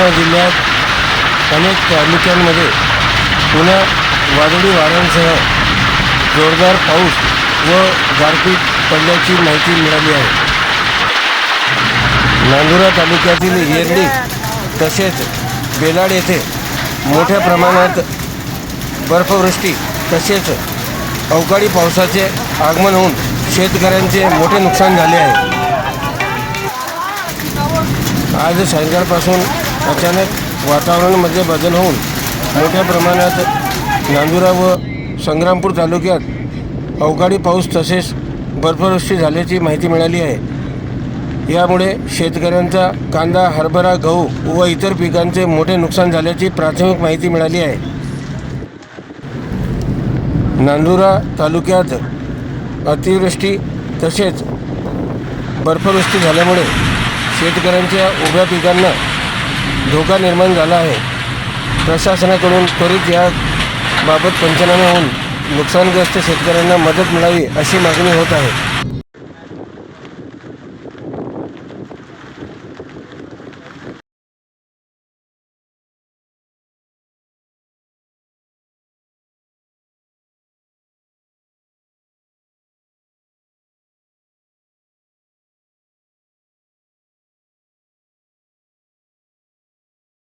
बुलढाणा जिल्ह्यात अनेक तालुक्यांमध्ये पुन्हा वादळी वाऱ्यांसह जोरदार पाऊस व गारपीट पडल्याची माहिती मिळाली आहे. नांदुरा तालुक्यातील येरली तसेच बेलाड येथे मोठ्या प्रमाणात बर्फवृष्टी तसेच अवकाळी पावसाचे आगमन होऊन शेतकऱ्यांचे मोठे नुकसान झाले आहे. आज सायंकाळपासून अचानक वातावरणामध्ये बदल होऊन मोठ्या प्रमाणात नांदुरा व संग्रामपूर तालुक्यात अवकाळी पाऊस तसेच बर्फवृष्टी झाल्याची माहिती मिळाली आहे. यामुळे शेतकऱ्यांचा कांदा हरभरा गहू व इतर पिकांचे मोठे नुकसान झाल्याची प्राथमिक माहिती मिळाली आहे. नांदुरा तालुक्यात अतिवृष्टी तसेच बर्फवृष्टी झाल्यामुळे शेतकऱ्यांच्या उभ्या पिकांना धोका निर्माण झाला आहे. प्रशासनाकडून त्वरित याबाबत पंचनामे होऊन नुकसानग्रस्त शेतकऱ्यांना मदत मिळावी अशी मागणी होत आहे.